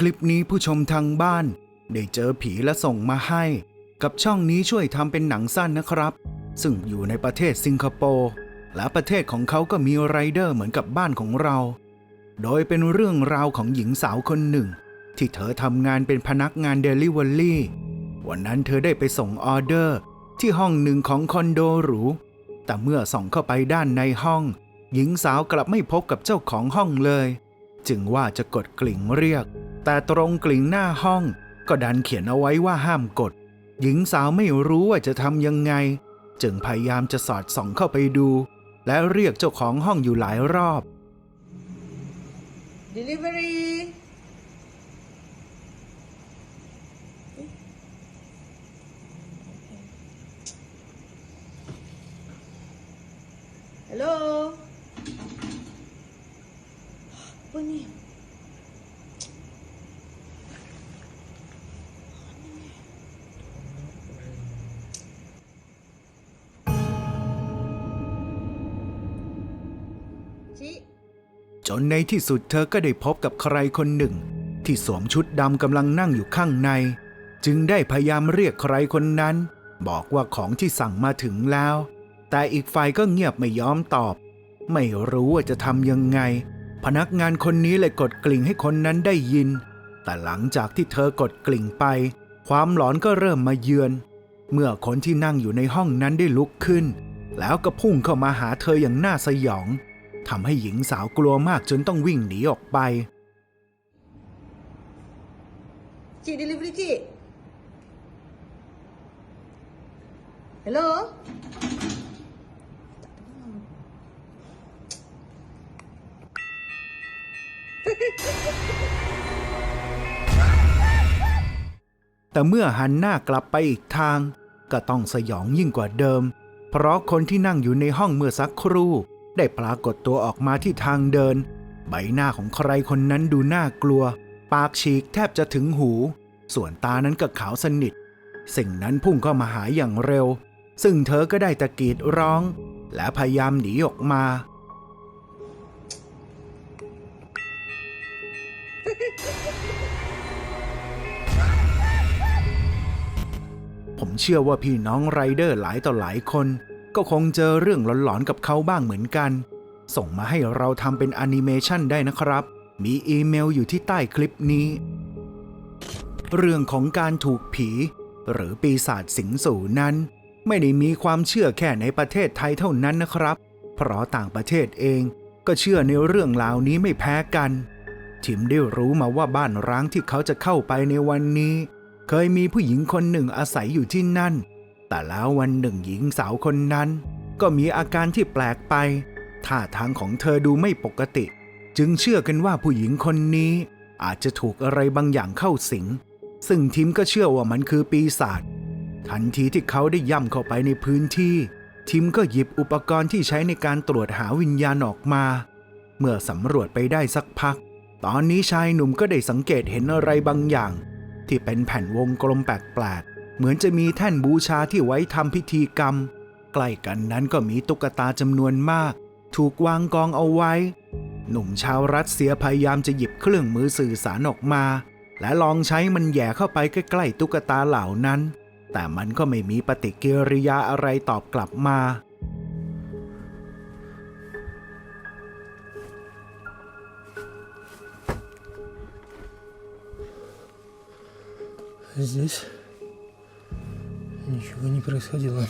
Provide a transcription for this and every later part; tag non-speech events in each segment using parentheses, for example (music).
คลิปนี้ผู้ชมทางบ้าน ได้เจอผีและส่งมาให้ กับช่องนี้ช่วยทำเป็นหนังสั้นนะครับ ซึ่งอยู่ในประเทศสิงคโปร์และประเทศของเขาก็มีไรเดอร์เหมือนกับบ้านของเรา โดยเป็นเรื่องราวของหญิงสาวคนหนึ่ง ที่เธอทำงานเป็นพนักงานเดลิเวอรี่วันนั้นเธอได้ไปส่งออเดอร์ ที่ห้องหนึ่งของคอนโดหรู แต่เมื่อส่องเข้าไปด้านในห้อง หญิงสาวกลับไม่พบกับเจ้าของห้องเลย จึงว่าจะกดกลิ่งเรียก แต่ตรงกลิ่งหน้าห้อง ก็ดันเขียนเอาไว้ว่าห้ามกด หญิงสาวไม่รู้ว่าจะทำยังไง จึงพยายามจะสอดส่องเข้าไปดู และเรียกเจ้าของห้องอยู่หลายรอบ delivery ฮัลโหลวันนี้ จนในที่สุดเธอก็ได้พบกับใครคนหนึ่ง ที่สวมชุดดำกำลังนั่งอยู่ข้างใน จึงได้พยายามเรียกใครคนนั้น บอกว่าของที่สั่งมาถึงแล้ว แต่อีกฝ่ายก็เงียบไม่ยอมตอบ ไม่รู้ว่าจะทำยังไง พนักงานคนนี้เลยกดกลิ่งให้คนนั้นได้ยิน แต่หลังจากที่เธอกดกลิ่งไป ความหลอนก็เริ่มมาเยือน เมื่อคนที่นั่งอยู่ในห้องนั้นได้ลุกขึ้น แล้วก็พุ่งเข้ามาหาเธออย่างน่าสยอง ทำให้หญิงสาวกลัวมากจนต้องวิ่งหนีออกไปจี delivery จีฮัลโหลแต่เมื่อหันหน้ากลับไปอีกทาง ก็ต้องสยองยิ่งกว่าเดิม เพราะคนที่นั่งอยู่ในห้องเมื่อสักครู่ ได้ปรากฏตัวออกมาที่ทางเดิน ใบหน้าของใครคนนั้นดูน่ากลัว ปากฉีกแทบจะถึงหู ส่วนตานั้นก็ขาวสนิท สิ่งนั้นพุ่งเข้ามาหาอย่างเร็ว ซึ่งเธอก็ได้ตะกีดร้อง และพยายามหนีออกมาผมเชื่อว่าพี่น้องไรเดอร์หลายต่อหลายคน ก็คงเจอเรื่องหลอนๆกับเขาบ้างเหมือนกัน ส่งมาให้เราทำเป็นแอนิเมชันได้นะครับ มีอีเมลอยู่ที่ใต้คลิปนี้ เรื่องของการถูกผี หรือปีศาจสิงสู่นั้น ไม่ได้มีความเชื่อแค่ในประเทศไทยเท่านั้นนะครับ เพราะต่างประเทศเองก็เชื่อในเรื่องราวนี้ไม่แพ้กัน ทิมได้รู้มาว่าบ้านร้างที่เขาจะเข้าไปในวันนี้ เคยมีผู้หญิงคนหนึ่งอาศัยอยู่ที่นั่น แต่แล้ววันหนึ่งหญิงสาวคนนั้น ก็มีอาการที่แปลกไป ท่าทางของเธอดูไม่ปกติ จึงเชื่อกันว่าผู้หญิงคนนี้ อาจจะถูกอะไรบางอย่างเข้าสิง ซึ่งทิมก็เชื่อว่ามันคือปีศาจ ทันทีที่เขาได้ย่ำเข้าไปในพื้นที่ ทิมก็หยิบอุปกรณ์ที่ใช้ในการตรวจหาวิญญาณออกมา เมื่อสำรวจไปได้สักพัก ตอนนี้ชายหนุ่มก็ได้สังเกตเห็นอะไรบางอย่าง ที่เป็นแผ่นวงกลมแปลกๆ เหมือนจะมีแท่นบูชาที่ไว้ทำพิธีกรรม ใกล้กันนั้นก็มีตุ๊กตาจำนวนมาก ถูกวางกองเอาไว้ หนุ่มชาวรัสเซียพยายามจะหยิบเครื่องมือสื่อสารออกมา และลองใช้มันแหย่เข้าไปใกล้ๆตุ๊กตาเหล่านั้น แต่มันก็ไม่มีปฏิกิริยาอะไรตอบกลับมา Здесь ничего не происходило.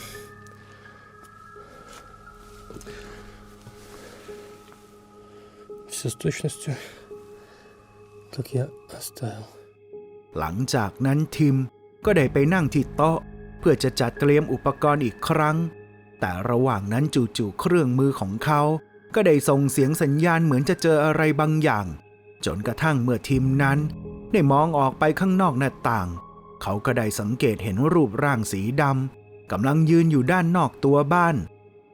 Все с точностью, как я оставил. หลังจากนั้นทิมก็ได้ไปนั่งที่โต๊ะ เพื่อจะจัดเตรียมอุปกรณ์อีกครั้ง แต่ระหว่างนั้นจู่ๆเครื่องมือของเขา ก็ได้ส่งเสียงสัญญาณเหมือนจะเจออะไรบางอย่าง จนกระทั่งเมื่อทิมนั้น ได้มองออกไปข้างนอกหน้าต่าง เขาก็ได้สังเกตเห็นรูปร่างสีดำกำลังยืนอยู่ด้านนอกตัวบ้าน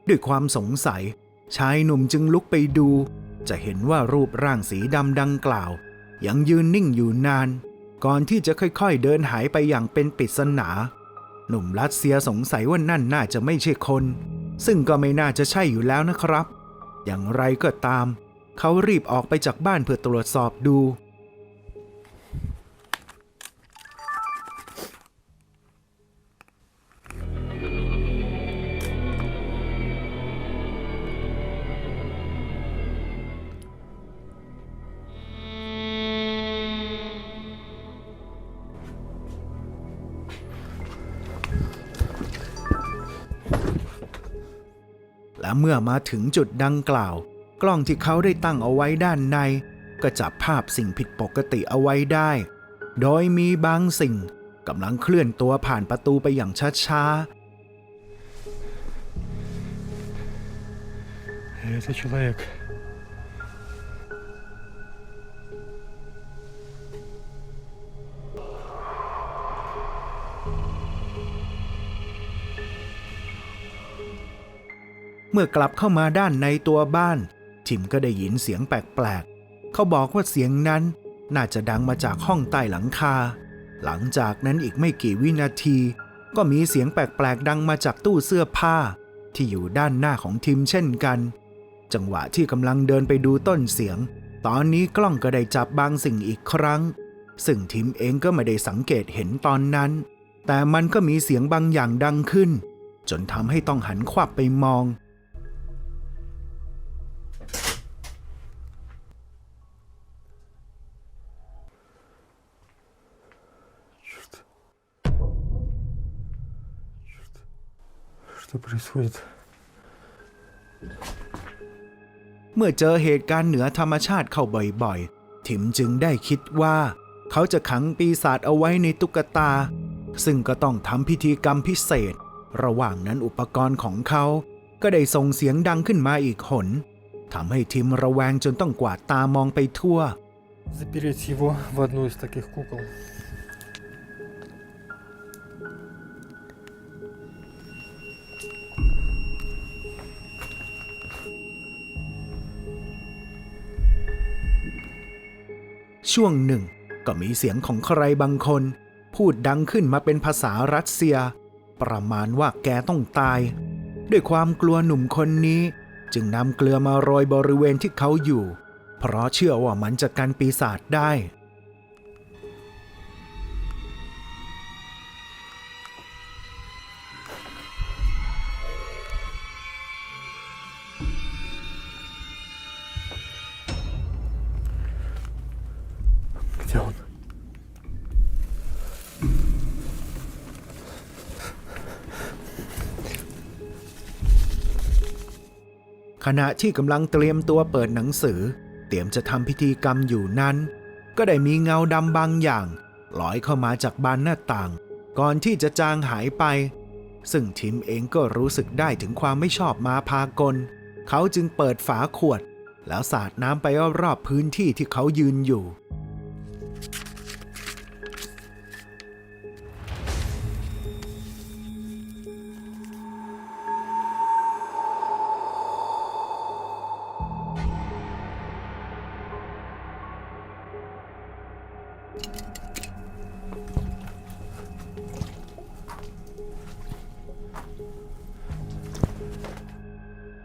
ด้วยความสงสัย ชายหนุ่มจึงลุกไปดู จะเห็นว่ารูปร่างสีดำดังกล่าว ยังยืนนิ่งอยู่นาน ก่อนที่จะค่อยๆเดินหายไปอย่างเป็นปริศนา หนุ่มรัสเซียสงสัยว่านั่นน่าจะไม่ใช่คน ซึ่งก็ไม่น่าจะใช่อยู่แล้วนะครับ อย่างไรก็ตาม เขารีบออกไปจากบ้านเพื่อตรวจสอบดู เมื่อมาถึงจุดดังกล่าว กล้องที่เขาได้ตั้งเอาไว้ด้านใน ก็จับภาพสิ่งผิดปกติเอาไว้ได้ โดยมีบางสิ่งกำลังเคลื่อนตัวผ่านประตูไปอย่างช้า Это человек. เมื่อกลับเข้ามาด้านในตัวบ้านทิมก็ได้ยินเสียงแปลกๆ เขาบอกว่าเสียงนั้นน่าจะดังมาจากห้องใต้หลังคา หลังจากนั้นอีกไม่กี่วินาที ก็มีเสียงแปลกๆ ดังมาจากตู้เสื้อผ้า ที่อยู่ด้านหน้าของทิมเช่นกัน จังหวะที่กำลังเดินไปดูต้นเสียง ตอนนี้กล้องก็ได้จับบางสิ่งอีกครั้ง ซึ่งทิมเองก็ไม่ได้สังเกตเห็นตอนนั้น แต่มันก็มีเสียงบางอย่างดังขึ้น จนทำให้ต้องหันขวับไปมอง Что происходит? เมื่อเจอเหตุการณ์เหนือธรรมชาติเข้าบ่อยๆ ทิมจึงได้คิดว่า เขาจะขังปีศาจเอาไว้ในตุ๊กตา ซึ่งก็ต้องทำพิธีกรรมพิเศษ ระหว่างนั้นอุปกรณ์ของเขา ก็ได้ส่งเสียงดังขึ้นมาอีกหนทำให้ทิมระแวงจนต้องกวาดตามองไปทั่ว Запереть его в одну из таких кукол. ช่วงหนึ่ง ก็มีเสียงของใครบางคน พูดดังขึ้นมาเป็นภาษารัสเซีย ประมาณว่าแกต้องตาย ด้วยความกลัวหนุ่มคนนี้ จึงนำเกลือมาโรยบริเวณที่เขาอยู่ เพราะเชื่อว่ามันจะกันปีศาจได้ ณะที่กำลังเตรียมตัวเปิดหนังสือ เตรียมจะทำพิธีกรรมอยู่นั้น ก็ได้มีเงาดำบางอย่างลอยเข้ามาจากบานหน้าต่าง ก่อนที่จะจางหายไป ซึ่งทิมเองก็รู้สึกได้ถึงความไม่ชอบมาพากล เขาจึงเปิดฝาขวด แล้วสาดน้ำไปรอบๆพื้นที่ที่เขายืนอยู่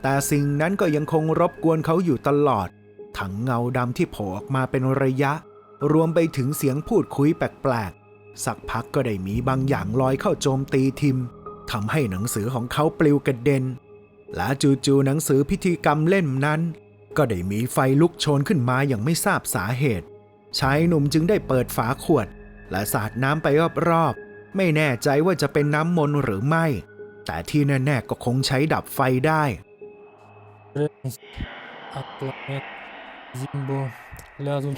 แต่สิ่งนั้นก็ยังคงรบกวนเขาอยู่ตลอด ทั้งเงาดำที่โผล่ออกมาเป็นระยะ รวมไปถึงเสียงพูดคุยแปลกๆ สักพักก็ได้มีบางอย่างลอยเข้าโจมตีทิมทำให้หนังสือของเขาปลิวกระเด็น และจู่ๆหนังสือพิธีกรรมเล่มนั้น ก็ได้มีไฟลุกโชนขึ้นมาอย่างไม่ทราบสาเหตุ ชายหนุ่มจึงได้เปิดฝาขวด และสาดน้ำไปรอบๆ ไม่แน่ใจว่าจะเป็นน้ำมนต์หรือไม่ แต่ที่แน่ๆก็คงใช้ดับไฟได้ Rens, atlamak Zimbo, lazım.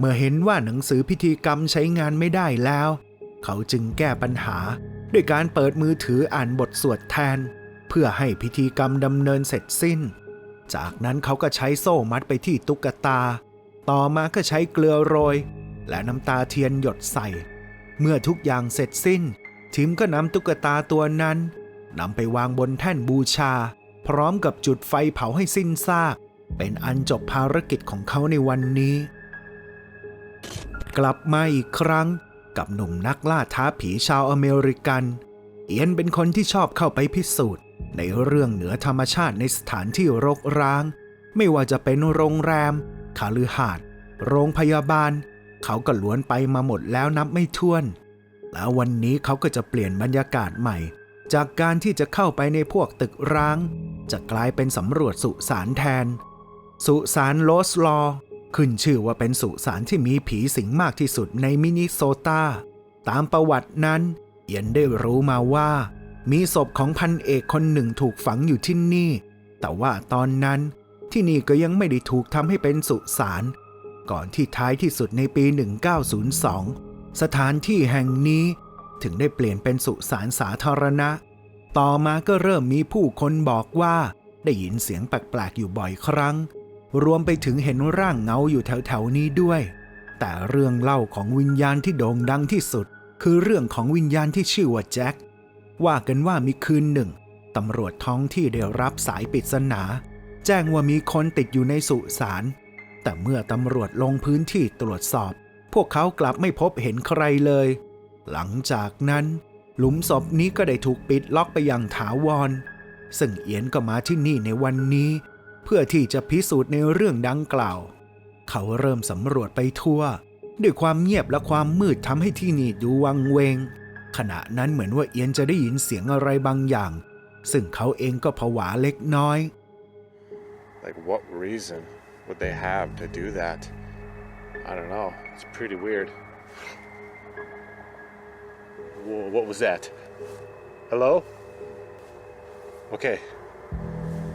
เมื่อเห็นว่าหนังสือพิธีกรรมใช้งานไม่ได้แล้ว เขาจึงแก้ปัญหา ด้วยการเปิดมือถืออ่านบทสวดแทน พื่อให้พิธีกรรมดำเนินเสร็จสิ้น จากนั้นเขาก็ใช้โซ่มัดไปที่ตุ๊กตา ต่อมาก็ใช้เกลือโรย และน้ำตาเทียนหยดใส่ เมื่อทุกอย่างเสร็จสิ้น ทิมก็นำตุ๊กตาตัวนั้นนำไปวางบนแท่นบูชา พร้อมกับจุดไฟเผาให้สิ้นซาก เป็นอันจบภารกิจของเขาในวันนี้ กลับมาอีกครั้งกับหนุ่มนักล่าท้าผีชาวอเมริกัน เอียนเป็นคนที่ชอบเข้าไปพิสูจน์ ในเรื่องเหนือธรรมชาติในสถานที่รกร้าง ไม่ว่าจะเป็นโรงแรมคาลือหาด โรงพยาบาล เขาก็ล้วนไปมาหมดแล้วนับไม่ถ้วน แล้ววันนี้เขาก็จะเปลี่ยนบรรยากาศใหม่ จากการที่จะเข้าไปในพวกตึกร้าง จะกลายเป็นสำรวจสุสานแทน สุสานโลสลอ ขึ้นชื่อว่าเป็นสุสานที่มีผีสิงมากที่สุดในมินนิโซตา ตามประวัตินั้นเอียนได้รู้มาว่า มีศพของพันเอกคนหนึ่งถูกฝังอยู่ที่นี่ แต่ว่าตอนนั้นที่นี่ก็ยังไม่ได้ถูกทำให้เป็นสุสาน ก่อนที่ท้ายที่สุดในปี 1902 สถานที่แห่งนี้ถึงได้เปลี่ยนเป็นสุสานสาธารณะ ต่อมาก็เริ่มมีผู้คนบอกว่า ได้ยินเสียงแปลกๆอยู่บ่อยครั้ง รวมไปถึงเห็นร่างเงาอยู่แถวๆนี้ด้วย แต่เรื่องเล่าของวิญญาณที่โด่งดังที่สุด คือเรื่องของวิญญาณที่ชื่อว่าแจ็ค ว่ากันว่ามีคืนหนึ่งตำรวจท้องที่ได้รับสายปริศนา แจ้งว่ามีคนติดอยู่ในสุสานแต่เมื่อตำรวจลงพื้นที่ตรวจสอบ พวกเขากลับไม่พบเห็นใครเลย หลังจากนั้น หลุมศพนี้ก็ได้ถูกปิดล็อกไปอย่างถาวร ซึ่งเอียนก็มาที่นี่ในวันนี้ เพื่อที่จะพิสูจน์ในเรื่องดังกล่าว เขาเริ่มสำรวจไปทั่ว ด้วยความเงียบและความมืดทำให้ที่นี่ดูวังเวง ขณะนั้นเหมือนว่าเอียนจะได้ยินเสียงอะไรบางอย่าง ซึ่งเขาเองก็ผวาเล็กน้อย Like, what reason would they have to do that? I don't know. It's pretty weird. Whoa, what was that? Hello? Okay.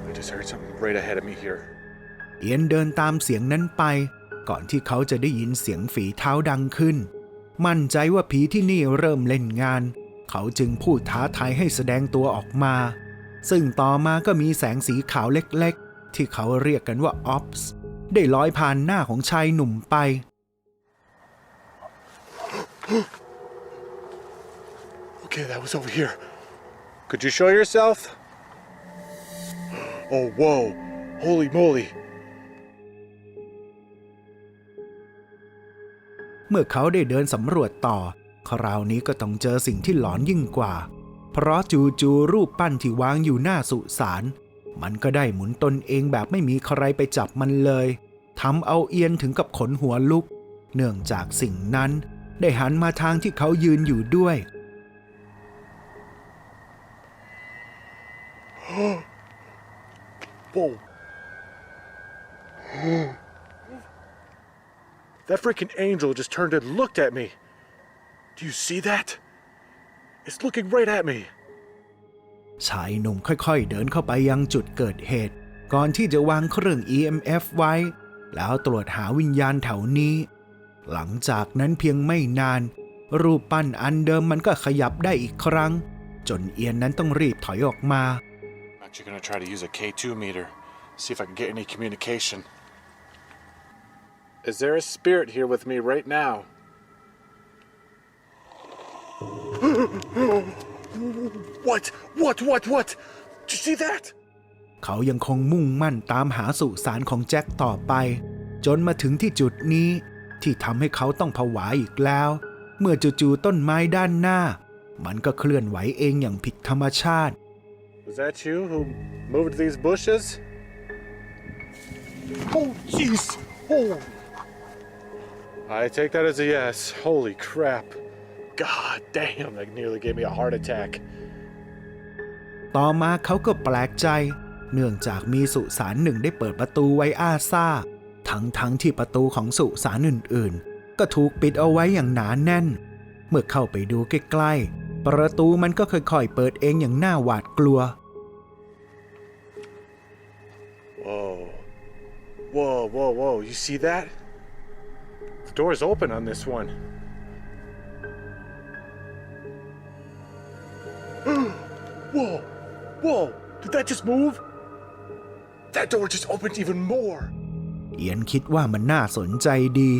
I just heard something right ahead of me here. เอียนเดินตามเสียงนั้นไป ก่อนที่เขาจะได้ยินเสียงฝีเท้าดังขึ้น มั่นใจว่าผีที่นี่เริ่มเล่นงาน เขาจึงพูดท้าทายให้แสดงตัวออกมา ซึ่งต่อมาก็มีแสงสีขาวเล็กๆ ที่เขาเรียกกันว่าออฟส์ได้ลอยผ่านหน้าของชายหนุ่มไป Okay, that was over here. Could you show yourself? Oh, whoa. Holy moly. เมื่อเขาได้เดินสำรวจต่อ คราวนี้ก็ต้องเจอสิ่งที่หลอนยิ่งกว่า เพราะจู่ๆรูปปั้นที่วางอยู่หน้าสุสานมันก็ได้หมุนตนเองแบบไม่มีใครไปจับมันเลยทำเอาเอียนถึงกับขนหัวลุก เนื่องจากสิ่งนั้นได้หันมาทางที่เขายืนอยู่ด้วย Oh. That freaking angel just turned and looked at me. Do you see that? It's looking right at me. ชายหนุ่มค่อยๆ เดินเข้าไปยังจุดเกิดเหตุ ก่อนที่จะวางเครื่อง EMF ไว้ แล้วตรวจหาวิญญาณแถวนี้ หลังจากนั้นเพียงไม่นาน รูปปั้นอันเดิมมันก็ขยับได้อีกครั้ง จนเอียนนั้นต้องรีบถอยออกมา I'm actually gonna try to use a K2 meter, see if I can get any communication. Is there a spirit here with me right now? what? What? What? What? Did you see that? เขายังคงมุ่งมั่นตามหาสุสานของแจ็คต่อไป จนมาถึงที่จุดนี้ ที่ทำให้เขาต้องผวาอีกแล้ว เมื่อจู่ๆต้นไม้ด้านหน้า มันก็เคลื่อนไหวเองอย่างผิดธรรมชาติ Was that you who moved these bushes? Oh, jeez! Oh! I take that as a yes. Holy crap. God damn, that nearly gave me a heart attack. ต่อมาเขาก็แปลกใจ เนื่องจากมีสุสานหนึ่งได้เปิดประตูไว้อ้าซ่าทั้งทั้งที่ประตูของสุสานอื่นๆ ก็ถูกปิดเอาไว้อย่างหนาแน่น เมื่อเข้าไปดูใกล้ๆ ประตูมันก็ค่อยๆ เปิดเองอย่างน่าหวาดกลัว Whoa. Whoa, whoa, whoa. You see that? The door's open on this one. whoa. Whoa. Did that just move? That door just opened even more. เอียนคิดว่ามันน่าสนใจดี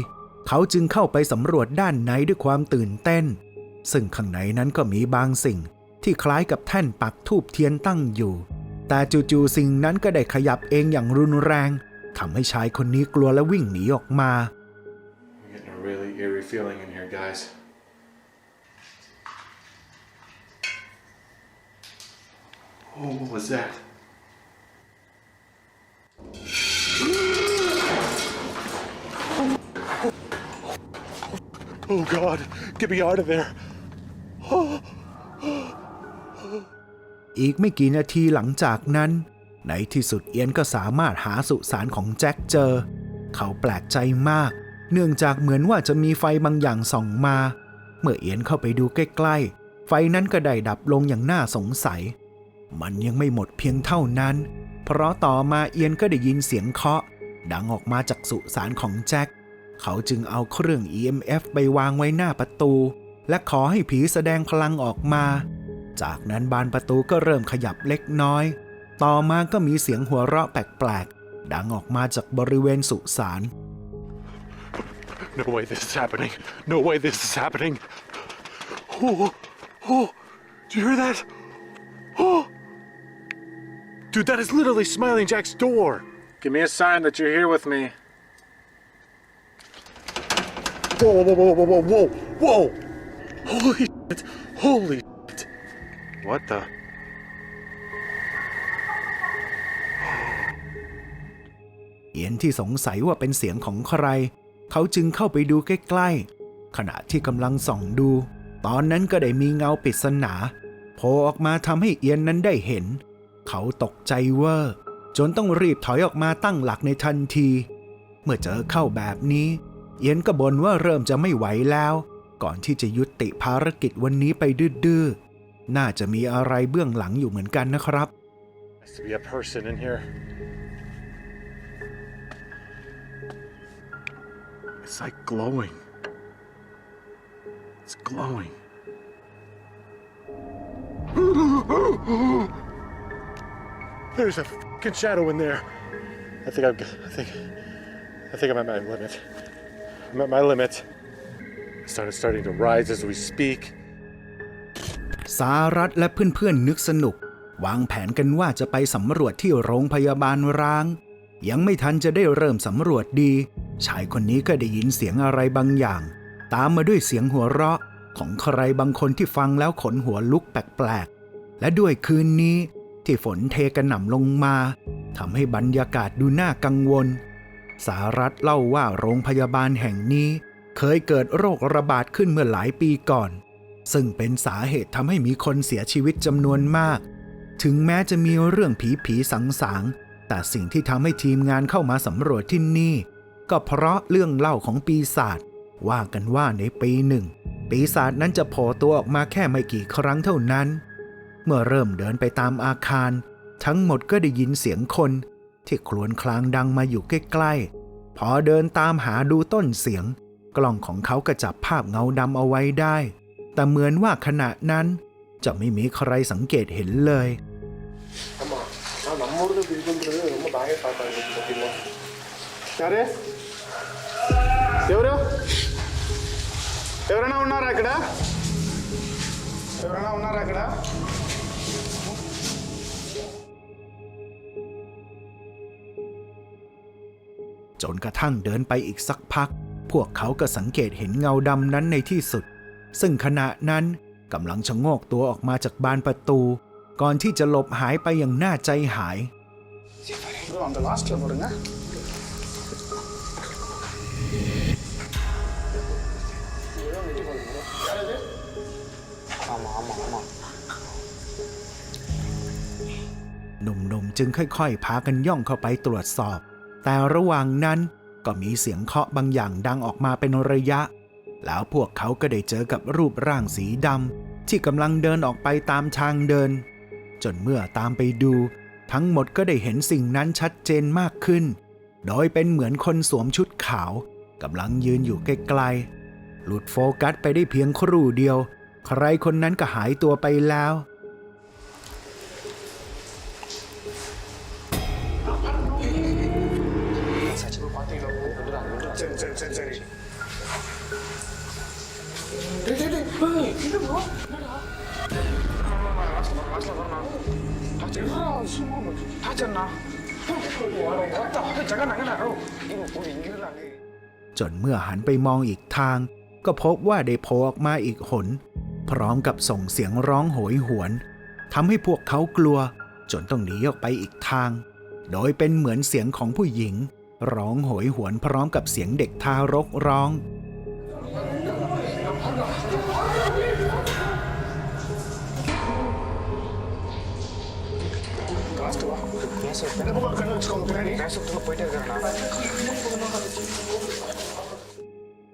เขาจึงเข้าไปสำรวจด้านในด้วยความตื่นเต้น ซึ่งข้างในนั้นก็มีบางสิ่ง ที่คล้ายกับแท่นปักทูบเทียนตั้งอยู่ แต่จู่ๆสิ่งนั้นก็ได้ขยับเองอย่างรุนแรงทำให้ชายคนนี้กลัวและวิ่งหนีออกมา I'm getting a really eerie feeling in here, guys. Oh, what was that? Oh God, get me out of there. อีกไม่กี่นาทีหลังจากนั้น ในที่สุดเอียนก็สามารถหาสุสานของแจ็คเจอ เขาแปลกใจมาก เนื่องจากเหมือนว่าจะมีไฟบางอย่างส่องมา เมื่อเอียนเข้าไปดูใกล้ๆ ไฟนั้นก็ได้ดับลงอย่างน่าสงสัย มันยังไม่หมดเพียงเท่านั้น เพราะต่อมาเอียนก็ได้ยินเสียงเคาะ ดังออกมาจากสุสานของแจ็ค เขาจึงเอาเครื่อง EMF ไปวางไว้หน้าประตู และขอให้ผีแสดงพลังออกมา จากนั้นบานประตูก็เริ่มขยับเล็กน้อย ต่อมาก็มีเสียงหัวเราะแปลกๆ ดังออกมาจากบริเวณสุสาน No way this is happening. No way this is happening. Oh, oh, do you hear that? Oh, dude, that is literally Smiling Jack's door. Give me a sign that you're here with me. Whoa, whoa, whoa, whoa, whoa, whoa, whoa! Holy shit! Holy shit! What the? (gasps) เอียนที่สงสัยว่าเป็นเสียงของใคร เขาจึงเข้าไปดูใกล้ๆ ขณะที่กำลังส่องดู ตอนนั้นก็ได้มีเงาปริศนาโผล่ออกมาทำให้เอียนนั้นได้เห็น เขาตกใจเวอร์จนต้องรีบถอยออกมาตั้งหลักในทันที เมื่อเจอเข้าแบบนี้ เอียนก็บ่นว่าเริ่มจะไม่ไหวแล้ว ก่อนที่จะยุติภารกิจวันนี้ไปดื้อๆน่าจะมีอะไรเบื้องหลังอยู่เหมือนกันนะครับ Has to be a person in here. It's like glowing. It's glowing. (gasps) There's a fucking shadow in there. I think I'm. I think. I think I'm at my limit. I'm at my limit. It's started starting to rise as we speak. สารัตและเพื่อนๆนึกสนุก วางแผนกันว่าจะไปสำรวจที่โรงพยาบาลร้าง ยังไม่ทันจะได้เริ่มสำรวจดี ชายคนนี้ก็ได้ยินเสียงอะไรบางอย่าง ตามมาด้วยเสียงหัวเราะของใครบางคนที่ฟังแล้วขนหัวลุกแปลกๆ และด้วยคืนนี้ที่ฝนเทกระหน่ำลงมาทำให้บรรยากาศดูน่ากังวล สารัตเล่าว่าโรงพยาบาลแห่งนี้ เคยเกิดโรคระบาดขึ้นเมื่อหลายปีก่อน ซึ่งเป็นสาเหตุทำให้มีคนเสียชีวิตจำนวนมาก ถึงแม้จะมีเรื่องผีผีสังสาง แต่สิ่งที่ทำให้ทีมงานเข้ามาสำรวจที่นี่ ก็เพราะเรื่องเล่าของปีศาจว่ากันว่าในปีหนึ่ง ปีศาจนั้นจะโผล่ตัวออกมาแค่ไม่กี่ครั้งเท่านั้น เมื่อเริ่มเดินไปตามอาคาร ทั้งหมดก็ได้ยินเสียงคน ที่ครวญคลางดังมาอยู่ใกล้ๆ พอเดินตามหาดูต้นเสียง กล้องของเขาก็จับภาพเงาดำเอาไว้ได้ แต่เหมือนว่าขณะนั้น จะไม่มีใครสังเกตเห็นเลย ಸಾಕಾಗಿಲ್ಲ ಯಾರೇ ఎవరు ఎవరైనా ఉన్నారా అక్కడ ఎవరైనా ఉన్నారా అక్కడ จนกระทั่งเดินไปอีกสักพัก พวกเขาก็สังเกตเห็นเงาดำนั้นในที่สุด ซึ่งขณะนั้นกำลังชะโงกตัวออกมาจากบานประตู ก่อนที่จะหลบหายไปอย่างน่าใจหาย இதோ அந்த லாஸ்ட்டில் போடுங்க หนุ่มๆจึงค่อยๆ พากันย่องเข้าไปตรวจสอบ แต่ระหว่างนั้นก็มีเสียงเคาะบางอย่างดังออกมาเป็นระยะ แล้วพวกเขาก็ได้เจอกับรูปร่างสีดำที่กำลังเดินออกไปตามทางเดิน จนเมื่อตามไปดู ทั้งหมดก็ได้เห็นสิ่งนั้นชัดเจนมากขึ้น โดยเป็นเหมือนคนสวมชุดขาวกำลังยืนอยู่ไกลๆ หลุดโฟกัสไปได้เพียงครู่เดียว ใครคนนั้นก็หายตัวไปแล้ว จนเมื่อหันไปมองอีกทาง ก็พบว่าได้โผล่ออกมาอีกหน พร้อมกับส่งเสียงร้องโหยหวนทำให้พวกเขากลัว จนต้องหนีออกไปอีกทาง โดยเป็นเหมือนเสียงของผู้หญิง ร้องโหยหวนพร้อมกับเสียงเด็กทารกร้อง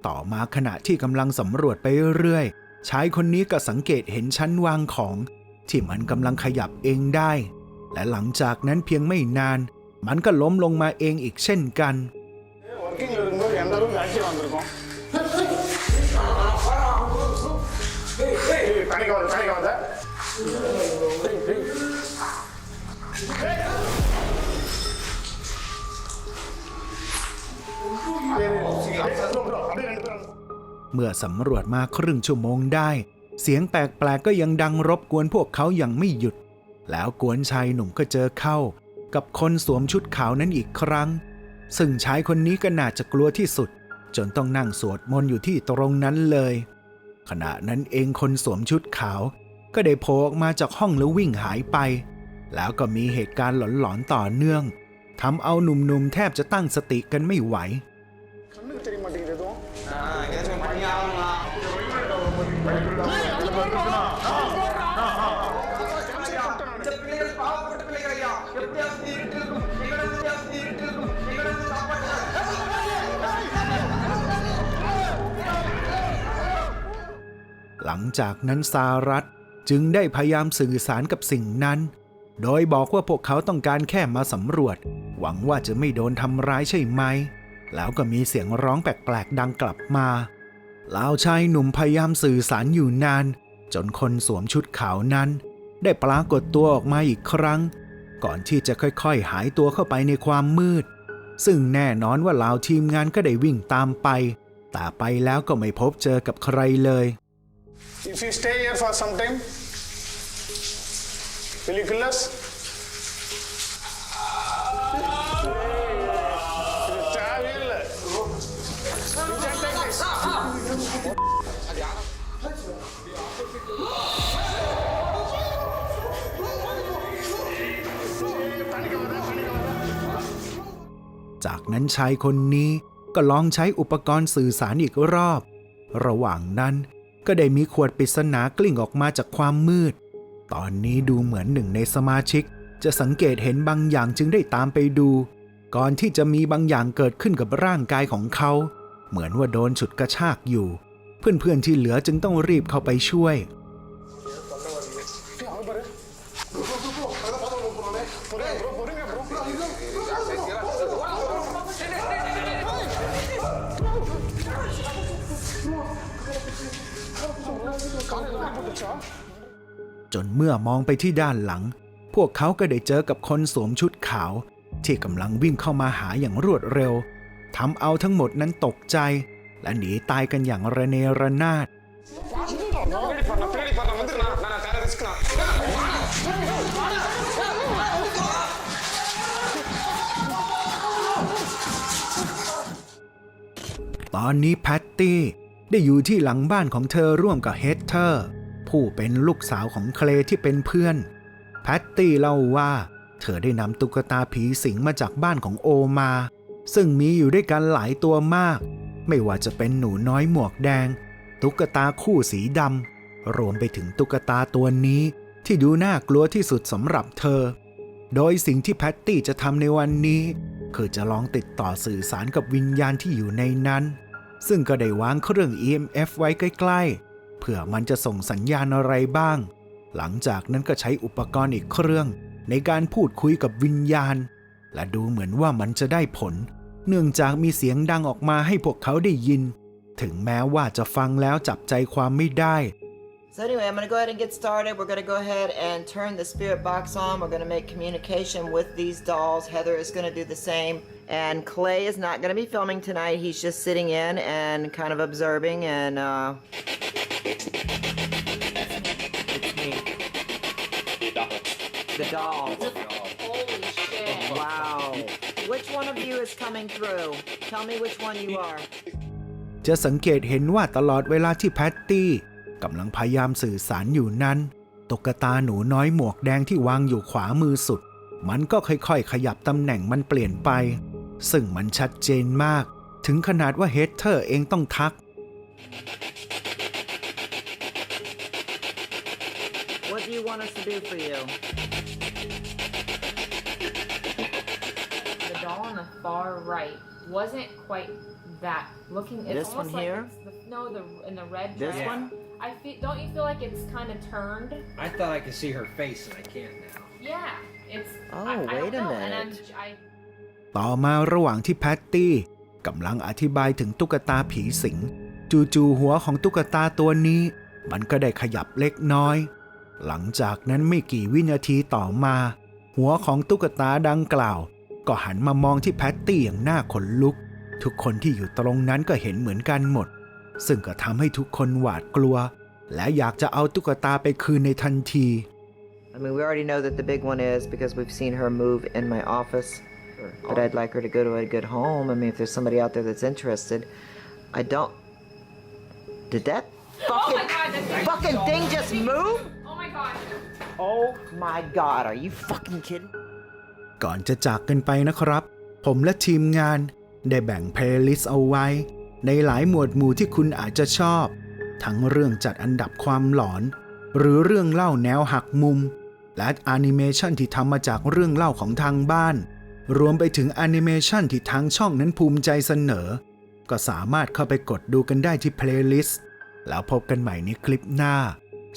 ต่อมาขณะที่กำลังสำรวจไปเรื่อยๆชายคนนี้ก็สังเกตเห็นชั้นวางของ ที่มันกำลังขยับเองได้ และหลังจากนั้นเพียงไม่นาน มันก็ล้มลงมาเองอีกเช่นกัน เมื่อสำรวจมาครึ่งชั่วโมงได้ เสียงแปลกๆก็ยังดังรบกวนพวกเขาอย่างไม่หยุด แล้วกวนชายหนุ่มก็เจอเข้า กับคนสวมชุดขาวนั้นอีกครั้ง ซึ่งชายคนนี้ก็น่าจะกลัวที่สุด จนต้องนั่งสวดมนต์อยู่ที่ตรงนั้นเลย ขณะนั้นเองคนสวมชุดขาว ก็ได้โผล่ออกมาจากห้องแล้ววิ่งหายไป แล้วก็มีเหตุการณ์หลอนๆต่อเนื่องทำเอาหนุ่มๆแทบจะตั้งสติกันไม่ไหว งจากนั้นซารัตจึงได้พยายามสื่อสารกับสิ่งนั้น โดยบอกว่าพวกเขาต้องการแค่มาสำรวจ หวังว่าจะไม่โดนทำร้ายใช่ไหม แล้วก็มีเสียงร้องแปลกๆดังกลับมาเหล่าชายหนุ่มพยายามสื่อสารอยู่นาน จนคนสวมชุดขาวนั้น ได้ปรากฏตัวออกมาอีกครั้ง ก่อนที่จะค่อยๆ หายตัวเข้าไปในความมืด ซึ่งแน่นอนว่าเหล่าทีมงานก็ได้วิ่งตามไป แต่ไปแล้วก็ไม่พบเจอกับใครเลย If you stay here for some time, will you kill us? Thank you. จากนั้นชายคนนี้ก็ลองใช้อุปกรณ์สื่อสารอีกรอบ ระหว่างนั้น ก็ได้มีขวดปริศนากลิ้งออกมาจากความมืด ตอนนี้ดูเหมือนหนึ่งในสมาชิก จะสังเกตเห็นบางอย่างจึงได้ตามไปดู ก่อนที่จะมีบางอย่างเกิดขึ้นกับร่างกายของเขา เหมือนว่าโดนฉุดกระชากอยู่ เพื่อนๆที่เหลือจึงต้องรีบเข้าไปช่วย จนเมื่อมองไปที่ด้านหลัง พวกเขาก็ได้เจอกับคนสวมชุดขาว ที่กำลังวิ่งเข้ามาหาอย่างรวดเร็วทำเอาทั้งหมดนั้นตกใจ และหนีตายกันอย่างระเนระนาดตอนนี้แพตตี้ได้อยู่ที่หลังบ้านของเธอร่วมกับเฮเธอร์ ผู้เป็นลูกสาวของเคลที่เป็นเพื่อน แพตตี้เล่าว่า เธอได้นำตุ๊กตาผีสิงมาจากบ้านของโอมา ซึ่งมีอยู่ด้วยกันหลายตัวมาก ไม่ว่าจะเป็นหนูน้อยหมวกแดง ตุ๊กตาคู่สีดำรวมไปถึงตุ๊กตาตัวนี้ที่ดูน่ากลัวที่สุดสำหรับเธอ โดยสิ่งที่แพตตี้จะทำในวันนี้ คือจะลองติดต่อสื่อสารกับวิญญาณที่อยู่ในนั้น ซึ่งก็ได้วางเครื่อง EMF ไว้ใกล้ๆ เผื่อมันจะส่งสัญญาณอะไรบ้าง หลังจากนั้นก็ใช้อุปกรณ์อีกเครื่อง ในการพูดคุยกับวิญญาณ และดูเหมือนว่ามันจะได้ผล เนื่องจากมีเสียงดังออกมาให้พวกเขาได้ยิน ถึงแม้ว่าจะฟังแล้วจับใจความไม่ได้ So anyway, I'm gonna go ahead and get started. We're gonna go ahead and turn the spirit box on. We're gonna make communication with these dolls. Heather is gonna do the same. And Clay is not gonna be filming tonight. He's just sitting in and kind of observing and uh It's me. The dolls. Holy shit. Wow. Which one of you is coming through? Tell me which one you are. จะสังเกตเห็นว่าตลอดเวลาที่แพตตี้กำลังพยายามสื่อสารอยู่นั้น ตุ๊กตาหนูน้อยหมวกแดงที่วางอยู่ขวามือสุด มันก็ค่อยๆ ขยับตำแหน่งมันเปลี่ยนไป ซึ่งมันชัดเจนมาก ถึงขนาดว่าเฮดเธอร์เองต้องทัก What do you want us to do for you? far right wasn't quite that looking. It's This one almost like here? it's the, no, the in the red This dress. one? I feel. Don't you feel like it's kind of turned? I thought I could see her face, and I can't now. Yeah. It's. Oh, I, I wait don't a know, and I'm. minute. I ต่อมาระหว่างที่แพตตี้กำลังอธิบายถึงตุ๊กตาผีสิง จู่ๆหัวของตุ๊กตาตัวนี้ มันก็ได้ขยับเล็กน้อย หลังจากนั้นไม่กี่วินาทีต่อมา หัวของตุ๊กตาดังกล่าว ก็หันมามองที่แพตตี้อย่างน่าขนลุก ทุกคนที่อยู่ตรงนั้นก็เห็นเหมือนกันหมด ซึ่งก็ทำให้ทุกคนหวาดกลัว และอยากจะเอาตุ๊กตาไปคืนในทันที I mean, we already know that the big one is because we've seen her move in my office. But I'd like her to go to a good home. I mean, if there's somebody out there that's interested, I don't. Did that Oh fucking my god! That thing. fucking thing just move? Oh my god. Oh my god! Are you fucking kidding? ก่อนจะจากกันไปนะครับ ผมและทีมงานได้แบ่งเพลย์ลิสต์เอาไว้ ในหลายหมวดหมู่ที่คุณอาจจะชอบ ทั้งเรื่องจัดอันดับความหลอน หรือเรื่องเล่าแนวหักมุม และแอนิเมชันที่ทำมาจากเรื่องเล่าของทางบ้าน รวมไปถึงแอนิเมชันที่ทางช่องนั้นภูมิใจเสนอ ก็สามารถเข้าไปกดดูกันได้ที่เพลย์ลิสต์แล้วพบกันใหม่ในคลิปหน้า